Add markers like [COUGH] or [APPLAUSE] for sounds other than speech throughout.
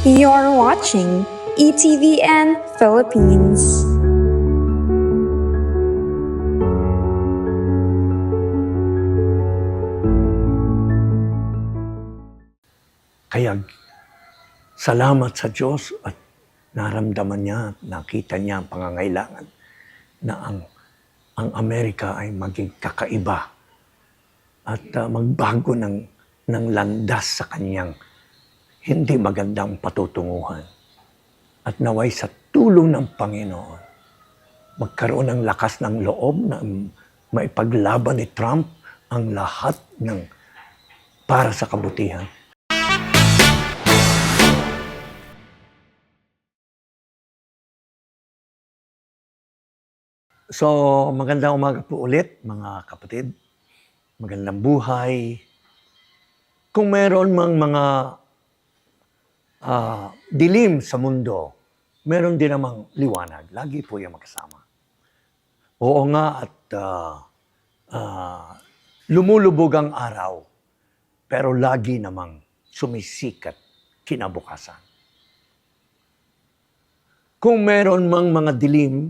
watching E ETVN Philippines. Kaya salamat sa Diyos at naramdaman niya, nakita niya ang pangangailangan na ang, ang Amerika ay maging kakaiba at ah, magbago ng, ng landas sa kanyang hindi magandang patutunguhan. At naway sa tulong ng Panginoon, magkaroon ng lakas ng loob na maipaglaban ni Trump ang lahat ng para sa kabutihan So, magandang umaga po ulit, mga kapatid. Magandang buhay. Kung meron mang mga ah, dilim sa mundo, meron din namang liwanag. Lagi po yung magkasama. Oo nga at ah, ah, lumulubog ang araw, pero lagi namang sumisikat kinabukasan. Kung meron mang mga dilim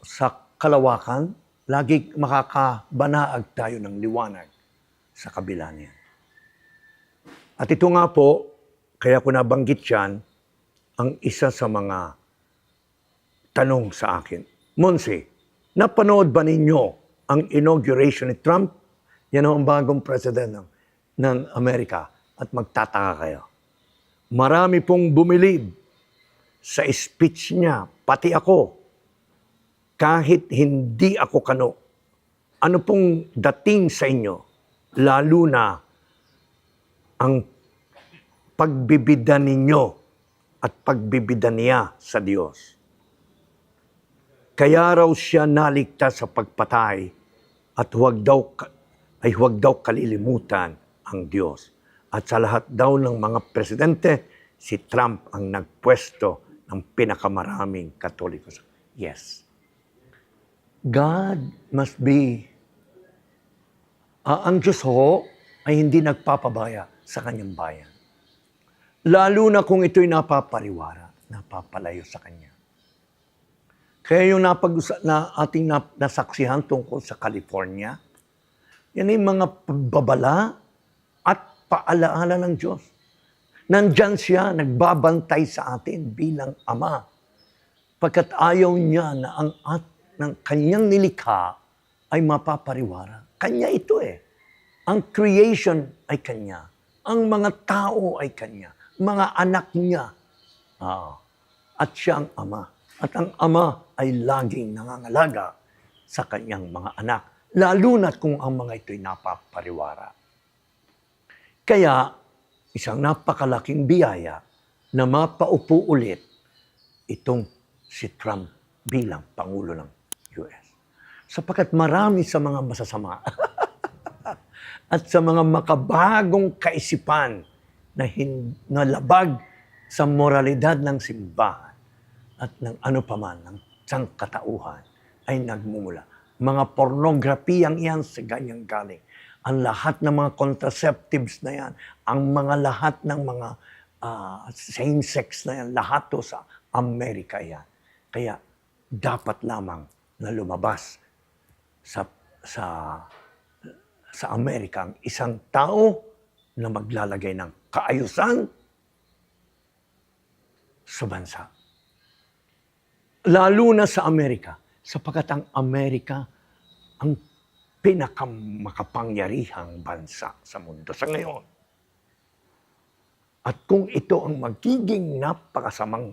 sa kalawakan, lagi makakabanaag tayo ng liwanag sa kabila niya. At ito nga po, kaya ko nabanggit yan, ang isa sa mga tanong sa akin. Monse, napanood ba ninyo ang inauguration ni Trump? Yan ang bagong president ng, ng Amerika. At magtataka kayo. Marami pong bumilib sa speech niya, pati ako, kahit hindi ako kano, ano pong dating sa inyo, lalo na ang pagbibida ninyo at pagbibida niya sa Diyos. Kaya raw siya naligtas sa pagpatay at huwag daw, ay huwag daw kalilimutan ang Diyos. At sa lahat daw ng mga presidente, si Trump ang nagpwesto ng pinakamaraming katoliko. Yes. God must be, Ah, ang Diyos ho ay hindi nagpapabaya sa kanyang bayan. Lalo na kung ito'y napapariwara, napapalayo sa kanya. Kaya yung napag na ating nap- nasaksihan tungkol sa California, yan ay mga pagbabala at paalaala ng Diyos. Nandyan siya, nagbabantay sa atin bilang Ama. Pagkat ayaw niya na ang at ng kanyang nilikha ay mapapariwara. Kanya ito eh. Ang creation ay kanya. Ang mga tao ay kanya. Mga anak niya. Ah, at siya ang ama. At ang ama ay laging nangangalaga sa kanyang mga anak. Lalo na kung ang mga ito'y napapariwara. Kaya, isang napakalaking biyaya na mapaupo ulit itong si Trump bilang Pangulo ng US. Sapagkat marami sa mga masasama [LAUGHS] at sa mga makabagong kaisipan na, hin- na labag sa moralidad ng simbahan at ng ano paman, ng sangkatauhan ay nagmumula. Mga pornografiyang yan sa ganyang galing. Ang lahat ng mga contraceptives na yan, ang mga lahat ng mga ah, same-sex na yan, lahat to sa Amerika yan. Kaya dapat lamang na lumabas sa sa sa Amerika ang isang tao na maglalagay ng kaayusan sa bansa. Lalo na sa Amerika, sapagkat ang Amerika ang pinakamakapangyarihang bansa sa mundo sa ngayon. At kung ito ang magiging napakasamang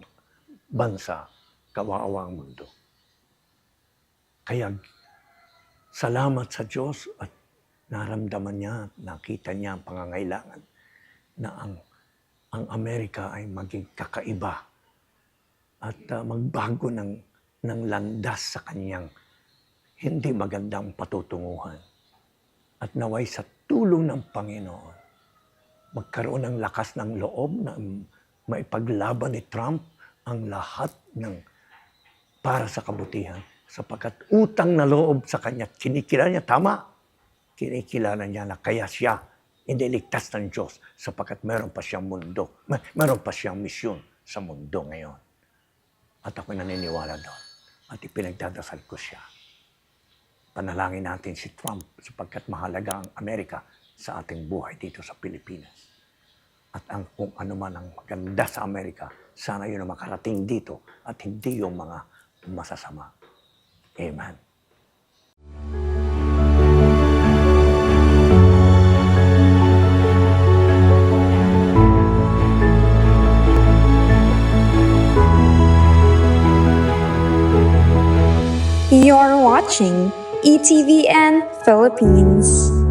bansa, kawawa ang mundo. Kaya salamat sa Diyos at naramdaman niya, nakita niya ang pangangailangan na ang, ang Amerika ay maging kakaiba at ah, magbago ng, ng landas sa kanyang hindi magandang patutunguhan. At naway sa tulong ng Panginoon, magkaroon ng lakas ng loob na maipaglaban ni Trump ang lahat ng para sa kabutihan sapagkat utang na loob sa kanya, kinikilala niya, tama, kinikilala niya na kaya siya iniligtas ng Diyos sapagkat meron pa siyang mundo, may- meron pa siyang misyon sa mundo ngayon. At ako naniniwala doon. At ipinagdadasal ko siya. Panalangin natin si Trump sapagkat mahalaga ang Amerika sa ating buhay dito sa Pilipinas. At ang kung ano man ang maganda sa Amerika, sana yun ang makarating dito at hindi yung mga masasama. Amen. Watching ETVN Philippines.